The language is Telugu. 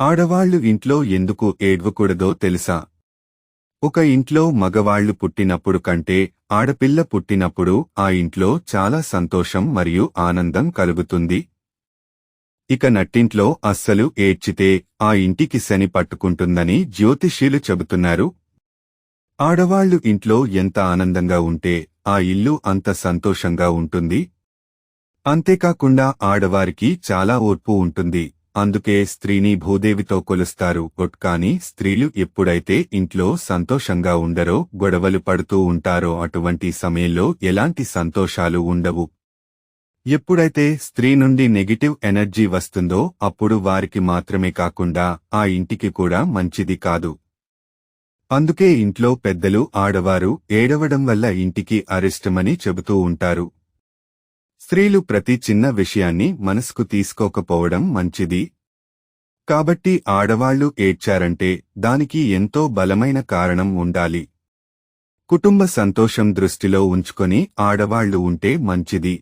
ఆడవాళ్ళు ఇంట్లో ఎందుకు ఏడ్వకూడదో తెలుసా? ఒక ఇంట్లో మగవాళ్ళు పుట్టినప్పుడు కంటే ఆడపిల్ల పుట్టినప్పుడు ఆ ఇంట్లో చాలా సంతోషం మరియు ఆనందం కలుగుతుంది. ఇక నట్టింట్లో అస్సలు ఏడ్చితే ఆ ఇంటికి శని పట్టుకుంటుందని జ్యోతిష్యులు చెబుతున్నారు. ఆడవాళ్ళు ఇంట్లో ఎంత ఆనందంగా ఉంటే ఆ ఇల్లు అంత సంతోషంగా ఉంటుంది. అంతేకాకుండా ఆడవారికి చాలా ఓర్పు ఉంటుంది. అందుకే స్త్రీని భూదేవితో కొలుస్తారు. ఒట్కాని స్త్రీలు ఎప్పుడైతే ఇంట్లో సంతోషంగా ఉండరో గొడవలు పడుతూ ఉంటారో అటువంటి సమయంలో ఎలాంటి సంతోషాలు ఉండవు. ఎప్పుడైతే స్త్రీ నుండి నెగిటివ్ ఎనర్జీ వస్తుందో అప్పుడు వారికి మాత్రమే కాకుండా ఆ ఇంటికి కూడా మంచిది కాదు. అందుకే ఇంట్లో పెద్దలు ఆడవారు ఏడవడం వల్ల ఇంటికి అరిష్టమని చెబుతూ ఉంటారు. స్త్రీలు ప్రతి చిన్న విషయాన్ని మనసుకు తీసుకోకపోవడం మంచిది. కాబట్టి ఆడవాళ్ళు ఏడ్చారంటే దానికి ఎంతో బలమైన కారణం ఉండాలి. కుటుంబ సంతోషం దృష్టిలో ఉంచుకొని ఆడవాళ్ళు ఉంటే మంచిది.